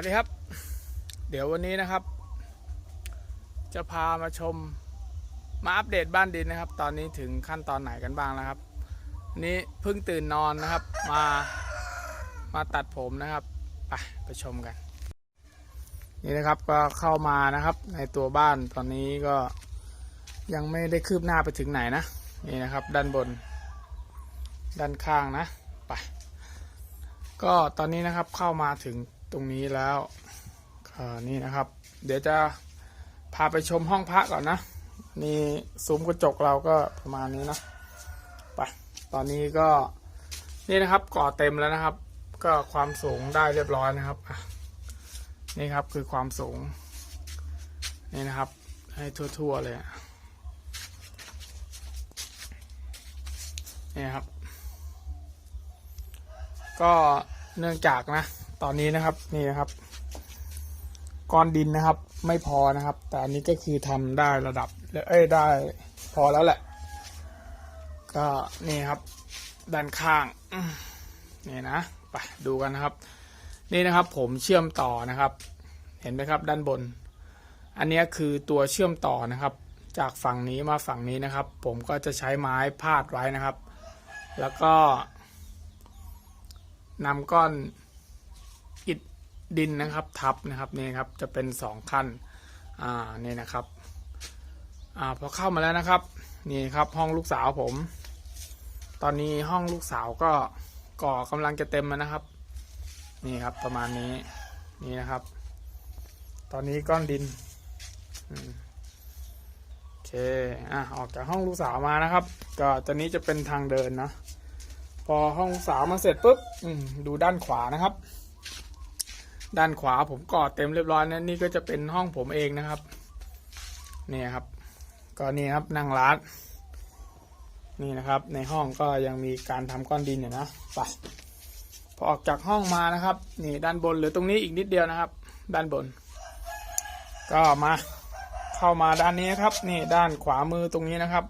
วัสดีครับ เดี๋ยววันนี้นะครับ จะพามาชมมาอัปเดตบ้านดินนะครับ ตอนนี้ถึงขั้นตอนไหนกันบ้างแล้วครับ นี่เพิ่งตื่นนอนนะครับ มามาตัดผมนะครับไปไปชมกัน นี่นะครับก็เข้ามานะครับ ในตัวบ้านตอนนี้ก็ยังไม่ได้คืบหน้าไปถึงไหนนะนี่นะครับ ด้านบน ด้านข้างนะไปก็ตอนนี้นะครับเข้ามาถึง ตรงนี้แล้วนี่นะครับ เดี๋ยวจะพาไปชมห้องพระก่อนนะนี่ซุ้มกระจกเราก็ประมาณนี้นะไปตอนนี้ก็นี่นะครับก่อเต็มแล้วนะครับ ก็ความสูงได้เรียบร้อยนะครับนี่ครับคือความสูง นี่นะครับ ให้ทั่วๆเลยนี่ครับ ก็เนื่องจากนะ ตอนนี้นะครับนี่นะครับก้อนดินนะครับ ไม่พอนะครับ แต่อันนี้ก็คือทำได้ระดับเอ้ยได้พอแล้วแหละ ก็นี่ครับ ด้านข้างนี่นะไปดูกันนะครับ นี่นะครับผมเชื่อมต่อนะครับ เห็นไหมครับ ด้านบน อันนี้คือตัวเชื่อมต่อนะครับ จากฝั่งนี้มาฝั่งนี้นะครับ ผมก็จะใช้ไม้พาดไว้นะครับ แล้วก็นำก้อน ดินนะครับทับนะครับนี่ครับจะเป็นสองขั้นอ่านี่นะครับอ่าพอเข้ามาแล้วนะครับนี่ครับห้องลูกสาวผม ตอนนี้ห้องลูกสาวก็ก่อกำลังจะเต็มแล้วนะครับ นี่ครับประมาณนี้นี่นะครับ ตอนนี้ก้อนดินโอเคอะออกจากห้องลูกสาวมานะครับ ก็ตอนนี้จะเป็นทางเดินนะพอห้องสาวมาเสร็จปุ๊บดูด้านขวานะครับ ด้านขวาผมก่อเต็มเรียบร้อยนะนี่ก็จะเป็นห้องผมเองนะครับนี่ครับ ก็นี่ครับนั่งร้าน นี่นะครับ ในห้องก็ยังมีการทำก้อนดินอยู่นะไปพอออกจากห้องมานะครับ นี่ด้านบนหรือตรงนี้อีกนิดเดียวนะครับ ด้านบน ก็มาเข้ามาด้านนี้ครับ นี่ด้านขวามือตรงนี้นะครับ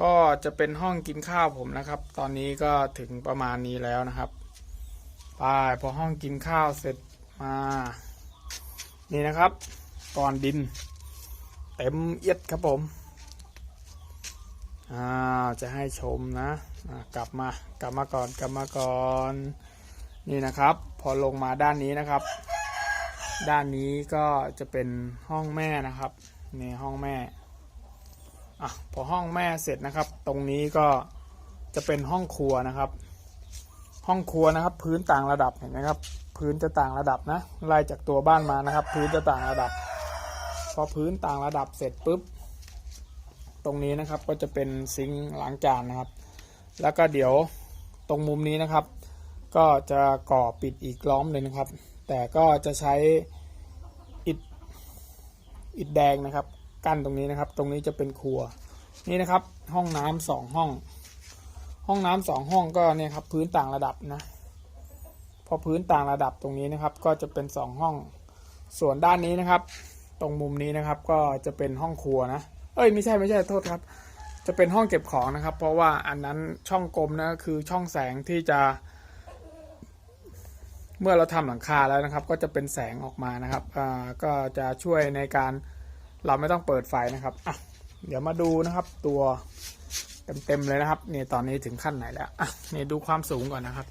ก็จะเป็นห้องกินข้าวผมนะครับ ตอนนี้ก็ถึงประมาณนี้แล้วนะครับไปพอห้องกินข้าวเสร็จ มา นี่นะครับก่อนดิน เต็มเอียดครับผมอ้าวจะให้ชมนะอ่ากลับมากลับมาก่อนกลับมาก่อนนี่นะครับ พอลงมาด้านนี้นะครับ ด้านนี้ก็จะเป็นห้องแม่นะครับนี่ห้องแม่อะพอห้องแม่เสร็จนะครับ ตรงนี้ก็จะเป็นห้องครัวนะครับ ห้องครัวนะครับ พื้นต่างระดับเห็นไหมครับ พื้นจะต่างระดับนะ ไล่จากตัวบ้านมานะครับ พื้นจะต่างระดับ พอพื้นต่างระดับเสร็จปุ๊บ ตรงนี้นะครับก็จะเป็นซิงค์ล้างจานนะครับ แล้วก็เดี๋ยวตรงมุมนี้นะครับ ก็จะก่อปิดอีกล้อมเลยนะครับ แต่ก็จะใช้อิฐอิฐแดงนะครับ กั้นตรงนี้นะครับ ตรงนี้จะเป็นครัว นี่นะครับห้องน้ำสองห้อง ห้องน้ำสองห้องก็เนี่ยครับพื้นต่างระดับนะ พอพื้นต่างระดับตรงนี้นะครับ ก็จะเป็นสองห้อง ส่วนด้านนี้นะครับ ตรงมุมนี้นะครับก็จะเป็นห้องครัวนะ เอ้ยไม่ใช่ไม่ใช่โทษครับ จะเป็นห้องเก็บของนะครับ เพราะว่าอันนั้นช่องกลมนะคือช่องแสงที่จะ เมื่อเราทำหลังคาแล้วนะครับ ก็จะเป็นแสงออกมานะครับอ่าก็จะช่วยในการเราไม่ต้องเปิดไฟนะครับอะเดี๋ยวมาดูนะครับตัวเต็มๆเลยนะครับ นี่ตอนนี้ถึงขั้นไหนแล้วอะนี่ดูความสูงก่อนนะครับ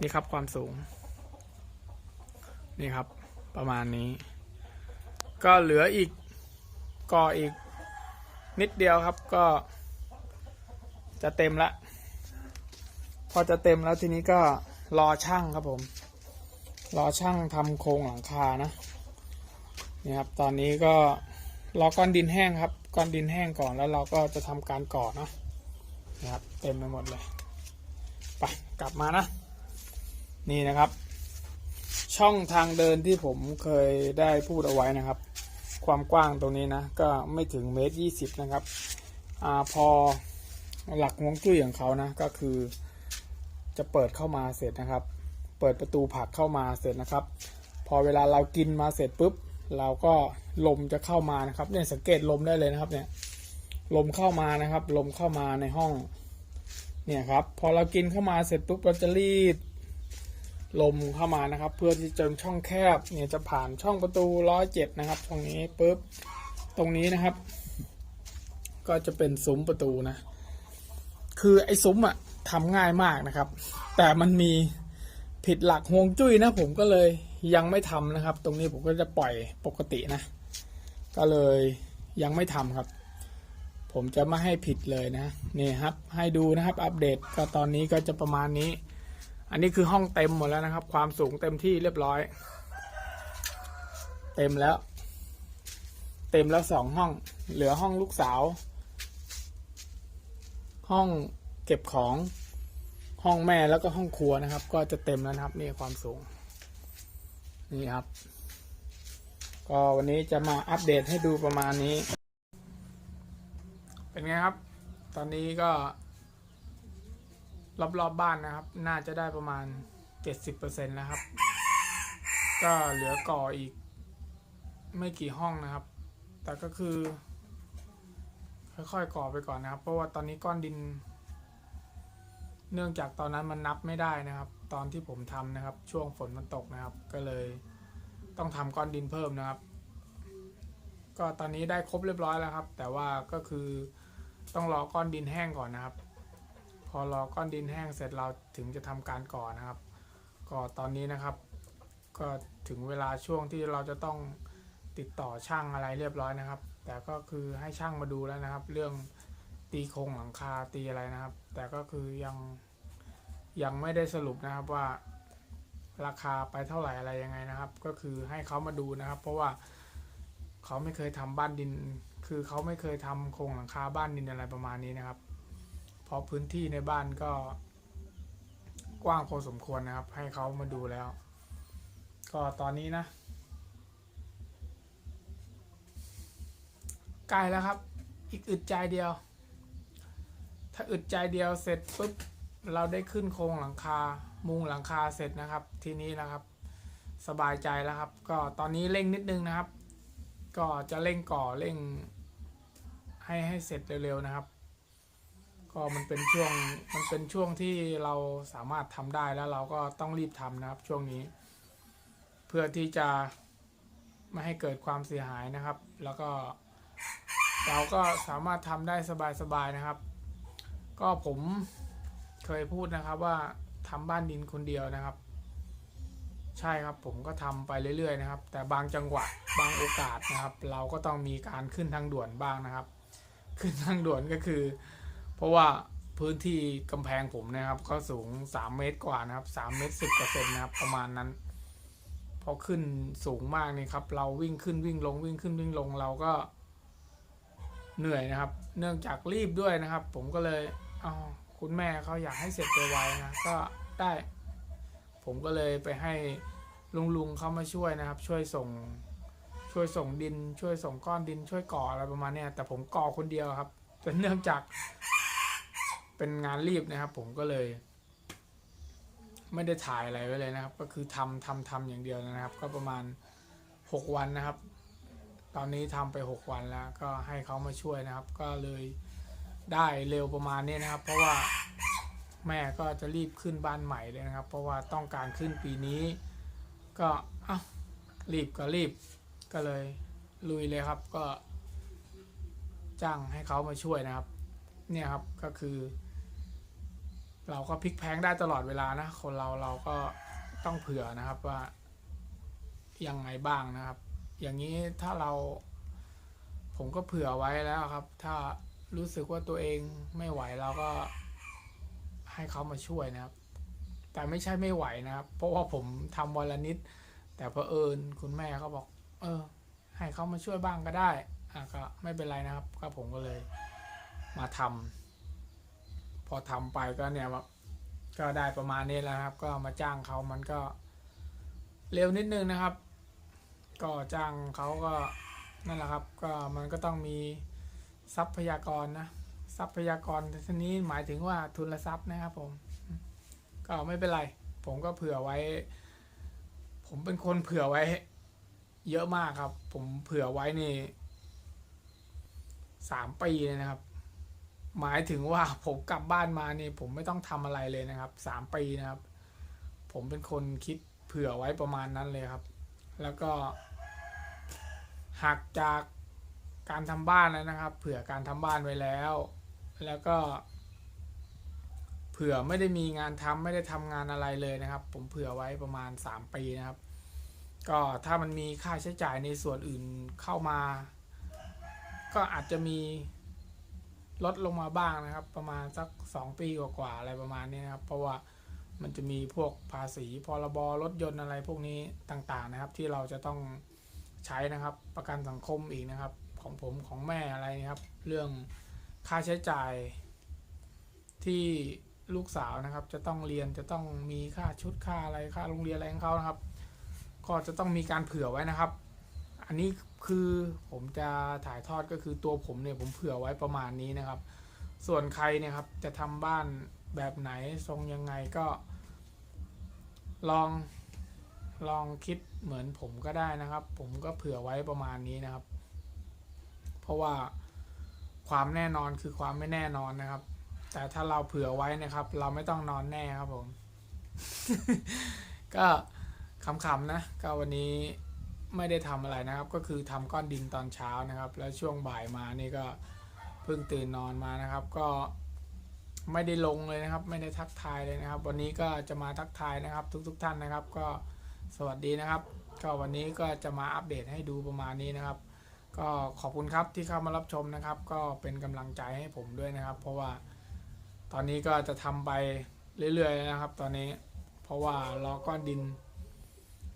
นี่ครับความสูง นี่ครับประมาณนี้ ก็เหลืออีกก่ออีกนิดเดียวครับก็ จะเต็มละ พอจะเต็มแล้วทีนี้ก็รอช่างครับผม รอช่างทำโครงหลังคานะนี่ครับตอนนี้ก็รอก้อนดินแห้งครับ ก้อนดินแห้งก่อนแล้วเราก็จะทำการก่อเนาะนะครับเต็มไปหมดเลย ไปกลับมานะ นี่นะครับ ช่องทางเดินที่ผมเคยได้พูดเอาไว้นะครับ ความกว้างตรงนี้นะ ก็ไม่ถึงเมตรยี่สิบนะครับอพอหลักฮวงจุ้ยของเขานะ ก็คือ จะเปิดเข้ามาเสร็จนะครับ เปิดประตูผักเข้ามาเสร็จนะครับ พอเวลาเรากินมาเสร็จปุ๊บ เราก็ลมจะเข้ามานะครับ เนี่ยสังเกตลมได้เลยนะครับ เนี่ย ลมเข้ามานะครับ ลมเข้ามาในห้อง เนี่ยครับ พอเรากินเข้ามาเสร็จปุ๊บเราจะรีด ลมเข้ามานะครับ เพื่อที่จะช่องแคบเนี่ยจะผ่านช่องประตูร้อยเจ็ดนะครับ ตรงนี้ปุ๊บตรงนี้นะครับ ก็จะเป็นซุ้มประตูนะ คือไอ้ซุ้มอะทำง่ายมากนะครับ แต่มันมีผิดหลักฮวงจุ้ยนะ ผมก็เลยยังไม่ทำนะครับ ตรงนี้ผมก็จะปล่อยปกตินะ ก็เลยยังไม่ทำครับ ผมจะไม่ให้ผิดเลยนะนี่ครับ ให้ดูนะครับ อัปเดตก็ตอนนี้ก็จะประมาณนี้ อันนี้คือห้องเต็มหมดแล้วนะครับ ความสูงเต็มที่เรียบร้อย เต็มแล้ว เต็มแล้วสองห้อง เหลือห้องลูกสาว ห้องเก็บของห้องแม่แล้วก็ห้องครัวนะครับ ก็จะเต็มแล้วนะครับนี่ความสูง นี่ครับ ก็วันนี้จะมาอัปเดตให้ดูประมาณนี้ เป็นไงครับ ตอนนี้ก็ รอบๆบบ้านนะครับ น่าจะได้ประมาณ 70%แล้วครับ ก็เหลือก่ออีก ไม่กี่ห้องนะครับ แต่ก็คือ ค่อยๆก่อไปก่อนนะครับ เพราะว่าตอนนี้ก้อนดิน เนื่องจากตอนนั้นมันนับไม่ได้นะครับ ตอนที่ผมทำนะครับ ช่วงฝนมันตกนะครับ ก็เลยต้องทำก้อนดินเพิ่มนะครับ ก็ตอนนี้ได้ครบเรียบร้อยแล้วครับ แต่ว่าก็คือต้องรอก้อนดินแห้งก่อนนะครับ อรอก้อนดินแห้งเสร็จเราถึงจะทำการก่อนะครับก่อตอนนี้นะครับ ก็ถึงเวลาช่วงที่เราจะต้องติดต่อช่างอะไรเรียบร้อยนะครับ แต่ก็คือให้ช่างมาดูแล้วนะครับ เรื่องตีโครงหลังคาตีอะไรนะครับ แต่ก็คือยังยังไม่ได้สรุปนะครับว่าราคาไปเท่าไหร่อะไรยังไงนะครับ ก็คือให้เขามาดูนะครับ เพราะว่าเขาไม่เคยทำบ้านดิน คือเขาไม่เคยทำโครงหลังคาบ้านดินอะไรประมาณนี้นะครับ พราะพื้นที่ในบ้านก็ กว้างพอสมควรนะครับ ให้เขามาดูแล้ว ก็ตอนนี้นะใกล้แล้วครับ อีกอึดใจเดียว ถ้าอึดใจเดียวเสร็จปุ๊บเราได้ขึ้นโครงหลังคา มุงหลังคาเสร็จนะครับ ทีนี้นะครับ สบายใจแล้วครับ ก็ตอนนี้เร่งนิดนึงนะครับ ก็จะเร่งก่อเร่งให้ให้เสร็จเร็วๆนะครับ ก็มันเป็นช่วงมันเป็นช่วงที่เราสามารถทำได้แล้วเราก็ต้องรีบทำนะครับช่วงนี้ เพื่อที่จะไม่ให้เกิดความเสียหายนะครับ แล้วก็เราก็สามารถทำได้สบายๆนะครับ ก็ผมเคยพูดนะครับว่าทำบ้านดินคนเดียวนะครับ ใช่ครับผมก็ทำไปเรื่อยๆนะครับ แต่บางจังหวะบางโอกาสนะครับ เราก็ต้องมีการขึ้นทางด่วนบ้างนะครับ ขึ้นทางด่วนก็คือ เพราะว่าพื้นที่กำแพงผมนะครับก็สูง 3 เมตรกว่านะครับ3เมตร10กว่าเซ็นต์นะครับประมาณนั้น พอขึ้นสูงมากนี่ครับ เราวิ่งขึ้นวิ่งลงวิ่งขึ้นวิ่งลงเราก็ เหนื่อยนะครับ เนื่องจากรีบด้วยนะครับ ผมก็เลยเอาคุณแม่เขาอยากให้เสร็จไวๆนะก็ได้ ผมก็เลยไปให้ลุงลุงๆเขามาช่วยนะครับ ช่วยส่งช่วยส่งดิน ช่วยส่งก้อนดินช่วยก่ออะไรประมาณนี้แต่ผมก่อคนเดียวครับแต่เนื่องจาก เป็นงานรีบนะครับ ผมก็เลย ไม่ได้ถ่ายอะไรไว้เลยนะครับ ก็คือทำทำทำอย่างเดียวนะครับ ก็ประมาณหกวันนะครับ ตอนนี้ทำไป 6 วันแล้ว ก็ให้เขามาช่วยนะครับ ก็เลยได้เร็วประมาณนี้นะครับ เพราะว่าแม่ก็จะรีบขึ้นบ้านใหม่เลยนะครับ เพราะว่าต้องการขึ้นปีนี้ ก็เอ้ารีบก็รีบก็เลยลุยเลยครับก็จ้างให้เขามาช่วยนะครับ เนี่ยครับก็คือ เราก็พลิกแพลงได้ตลอดเวลานะคนเราเราก็ต้องเผื่อนะครับว่ายังไงบ้างนะครับ อย่างนี้ถ้าเรา ผมก็เผื่อไว้แล้วครับ ถ้ารู้สึกว่าตัวเองไม่ไหวเราก็ให้เขามาช่วยนะครับ แต่ไม่ใช่ไม่ไหวนะครับ เพราะว่าผมทำวันละนิด แต่เพอเอิญคุณแม่เขาบอก เออ ให้เขามาช่วยบ้างก็ได้อะก็ไม่เป็นไรนะครับ ก็ผมก็เลยมาทำ พอทำไปก็เนี่ยว่าก็ได้ประมาณนี้แล้วครับ ก็มาจ้างเขามันก็เร็วนิดนึงนะครับ ก็จ้างเขาก็นั่นแหละครับ ก็มันก็ต้องมีทรัพยากรนะทรัพยากรทีนี้หมายถึงว่าทุนทรัพย์นะครับ ผม ก็ไม่เป็นไร ผมก็เผื่อไว้ ผมเป็นคนเผื่อไว้ เยอะมากครับ ผมเผื่อไว้นี่สามปีเลยนะครับ หมายถึงว่าผมกลับบ้านมานี่ผมไม่ต้องทำอะไรเลยนะครับสามปีนะครับ ผมเป็นคนคิดเผื่อไว้ประมาณนั้นเลยครับ แล้วก็หักจากการทำบ้านแล้วนะครับ เผื่อการทำบ้านไว้แล้ว แล้วก็ เผื่อไม่ได้มีงานทำไม่ได้ทำงานอะไรเลยนะครับ ผมเผื่อไว้ประมาณ 3 ปีนะครับ ก็ถ้ามันมีค่าใช้จ่ายในส่วนอื่นเข้ามา ก็อาจจะมี ลดลงมาบ้างนะครับ ประมาณสัก 2 ปีกว่าๆอะไรประมาณนี้นะครับ เพราะว่ามันจะมีพวกภาษีพรบรถยนต์อะไรพวกนี้ต่างๆนะครับ ที่เราจะต้องใช้นะครับประกันสังคมอีกนะครับ ของผมของแม่อะไรนะครับ เรื่องค่าใช้จ่าย ที่ลูกสาวนะครับ จะต้องเรียนจะต้องมีค่าชุดค่าอะไรค่าโรงเรียนอะไรของเขานะครับ ก็จะต้องมีการเผื่อไว้นะครับ อันนี้ คือผมจะถ่ายทอดก็คือตัวผมเนี่ยผมเผื่อไว้ประมาณนี้นะครับ ส่วนใครเนี่ยครับจะทำบ้านแบบไหนทรงยังไงก็ ลองลองคิดเหมือนผมก็ได้นะครับ ผมก็เผื่อไว้ประมาณนี้นะครับ เพราะว่าความแน่นอนคือความไม่แน่นอนนะครับ แต่ถ้าเราเผื่อไว้นะครับ เราไม่ต้องนอนแน่ครับผม ก็ขำๆนะ ก็วันนี้ ไม่ได้ทำอะไรนะครับ ก็คือทำก้อนดินตอนเช้านะครับ แล้วช่วงบ่ายมานี่ก็เพิ่งตื่นนอนมานะครับ ก็ไม่ได้ลงเลยนะครับ ไม่ได้ทักทายเลยนะครับ วันนี้ก็จะมาทักทายนะครับ ทุกๆทท่านนะครับ ก็สวัสดีนะครับ ก็วันนี้ก็จะมาอัปเดตให้ดูประมาณนี้นะครับ ก็ขอบคุณครับที่เข้ามารับชมนะครับ ก็เป็นกำลังใจให้ผมด้วยนะครับ เพราะว่าตอนนี้ก็จะทำไปเรื่อยๆนะครับ ตอนนี้เพราะว่ารอก้อนดิน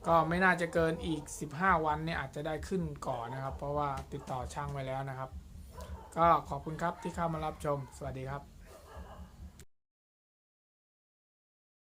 ก็ไม่น่าจะเกินอีก 15 วันเนี่ยอาจจะได้ขึ้นก่อนนะครับ เพราะว่าติดต่อช่างไว้แล้วนะครับ ก็ขอบคุณครับที่เข้ามารับชม สวัสดีครับ